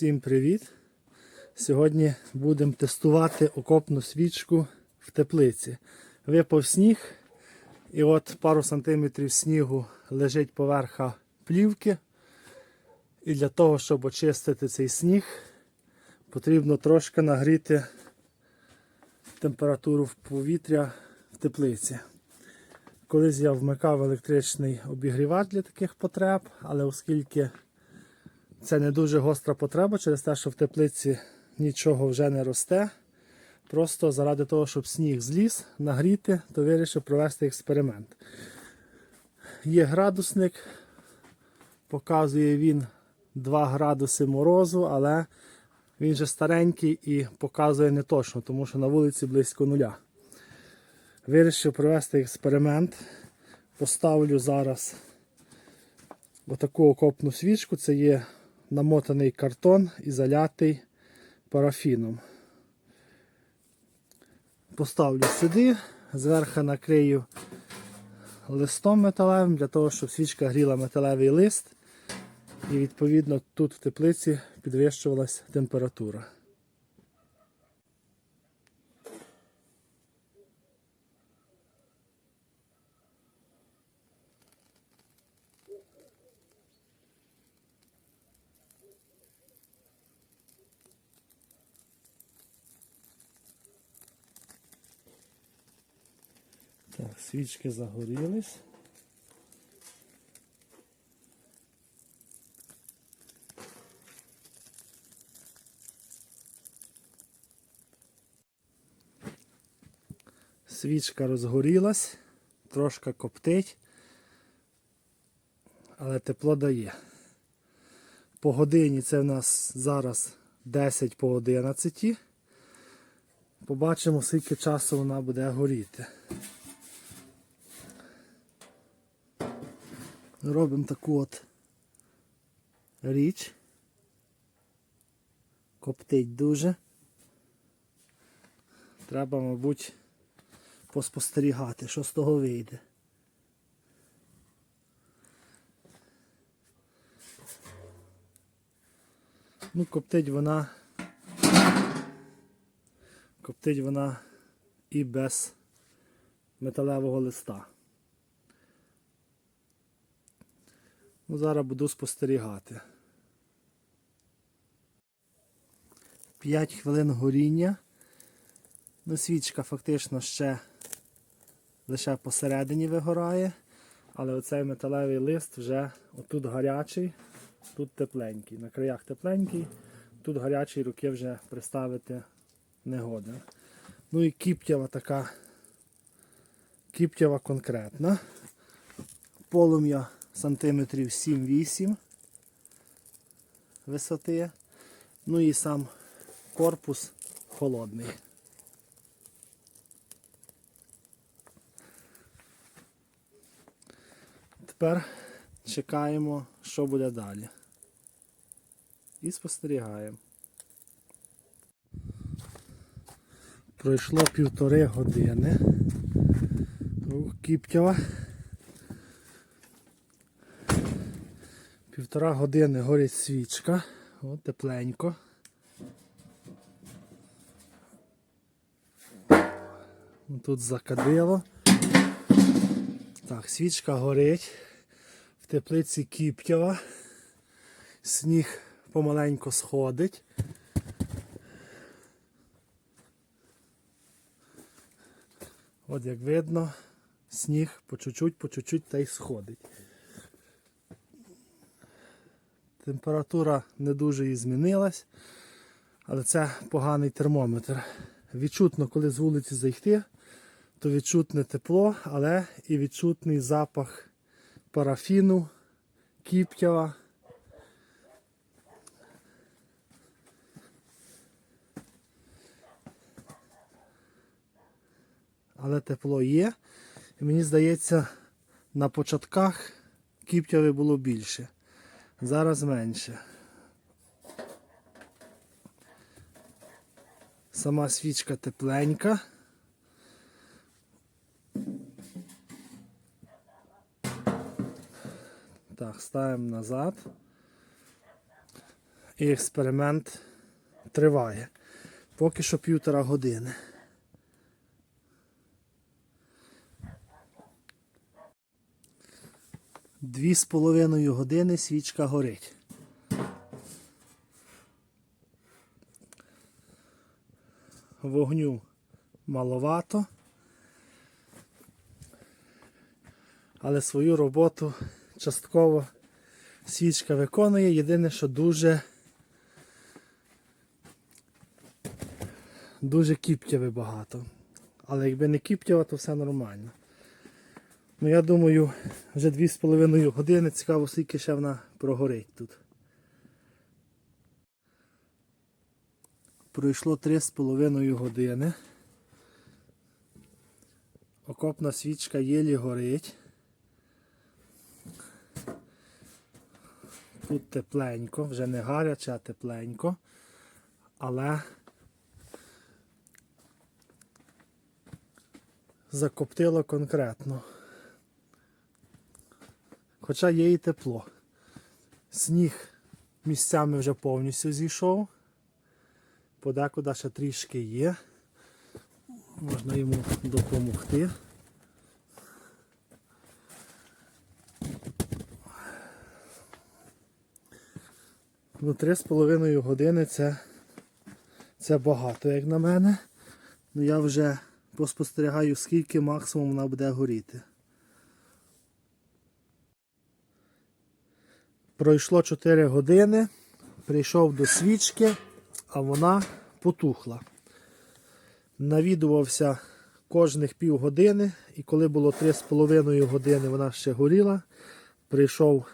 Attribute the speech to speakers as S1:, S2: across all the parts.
S1: Всім привіт! Сьогодні будемо тестувати окопну свічку в теплиці. Випав сніг, і от пару сантиметрів снігу лежить поверха плівки. І для того, щоб очистити цей сніг, потрібно трошки нагріти температуру в повітря в теплиці. Колись я вмикав електричний обігрівач для таких потреб, але оскільки це не дуже гостра потреба через те, що в теплиці нічого вже не росте. Просто заради того, щоб сніг зліз, нагріти, то вирішив провести експеримент. Є градусник, показує він 2 градуси морозу, але він же старенький і показує не точно, тому що на вулиці близько нуля. Вирішив провести експеримент. Поставлю зараз отаку окопну свічку. Це є намотаний картон і залятий парафіном. Поставлю сюди, зверху накрию листом металевим, для того, щоб свічка гріла металевий лист. І відповідно тут в теплиці підвищувалась температура. Так, свічки загорілись. Свічка розгорілась, трошки коптить, але тепло дає. По годині це в нас зараз 10 по 11. Побачимо, скільки часу вона буде горіти. Робимо таку от річ. Коптить дуже. Треба, мабуть, поспостерігати, що з того вийде. Ну, коптить вона. Коптить вона і без металевого листа. Ну, зараз буду спостерігати. 5 хвилин горіння. Ну, свічка фактично ще лише посередині вигорає, але оцей металевий лист вже отут гарячий, тут тепленький. На краях тепленький, тут гарячий руки вже приставити не годен. Ну і кіптєва така, кіптєва конкретна. Полум'я сантиметрів 7-8 висоти. Ну і сам корпус холодний. Тепер чекаємо, що буде далі. І спостерігаємо. Пройшло півтори години. Кіптєва. Півтора години горить свічка. От тепленько. Тут закадило. Так, свічка горить. В теплиці Кіптєва. Сніг помаленько сходить. От як видно, сніг по чуть-чуть, по чуть-чуть та й сходить. Температура не дуже і змінилась, але це поганий термометр. Відчутно, коли з вулиці зайти, то відчутне тепло, але і відчутний запах парафіну, кіптява. Але тепло є. І мені здається, на початках кіптяви було більше. Зараз менше. Сама свічка тепленька. Так, ставимо назад. І експеримент триває. Поки що півтора години. Дві з половиною години свічка горить. Вогню маловато. Але свою роботу частково свічка виконує. Єдине, що дуже дуже кіптяви багато. Але якби не кіптява, то все нормально. Ну я думаю, вже 2,5 години цікаво, скільки ще вона прогорить тут. Пройшло 3,5 години. Окопна свічка єлі горить. Тут тепленько, вже не гаряче, а тепленько. Але закоптило конкретно. Хоча є і тепло. Сніг місцями вже повністю зійшов. Подекуди ще трішки є. Можна йому допомогти. Ну, три з половиною години це, це багато, як на мене. Ну я вже поспостерігаю, скільки максимум вона буде горіти. Пройшло 4 години, прийшов до свічки, а вона потухла. Навідувався кожних півгодини, і коли було 3,5 години, вона ще горіла. Прийшов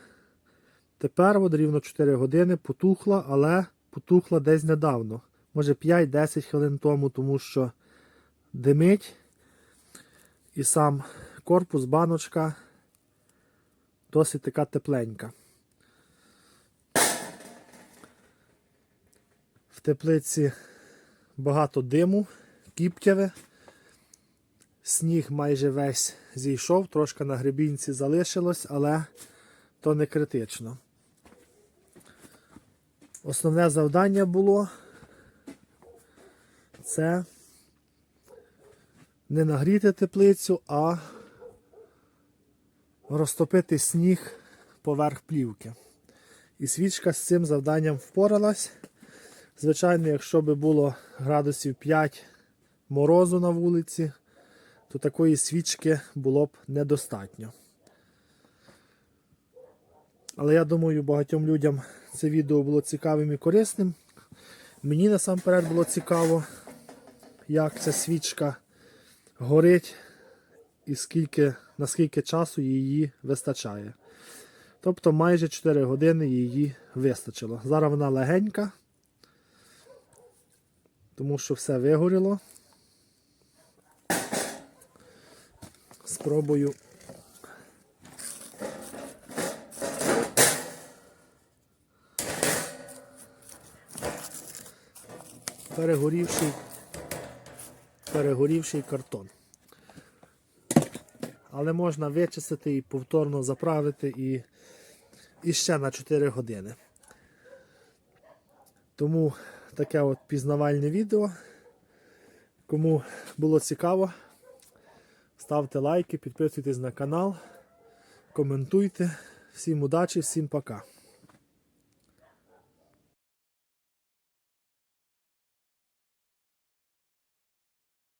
S1: тепер, от рівно 4 години, потухла, але потухла десь недавно. Може 5-10 хвилин тому, тому що димить. І сам корпус, баночка досить така тепленька. Теплиці багато диму, кіптяве. Сніг майже весь зійшов, трошки на гребінці залишилось, але то не критично. Основне завдання було це не нагріти теплицю, а розтопити сніг поверх плівки. І свічка з цим завданням впоралась. Звичайно, якщо би було градусів 5 морозу на вулиці, то такої свічки було б недостатньо. Але я думаю, багатьом людям це відео було цікавим і корисним. Мені насамперед було цікаво, як ця свічка горить і скільки, наскільки часу її вистачає. Тобто майже 4 години її вистачило. Зараз вона легенька, тому що все вигоріло. Спробую. Перегорівший, перегорівший картон. Але можна вичистити і повторно заправити і, і ще на 4 години. Тому таке от пізнавальне відео. Кому було цікаво, ставте лайки, підписуйтесь на канал, коментуйте. Всім удачі, всім пока.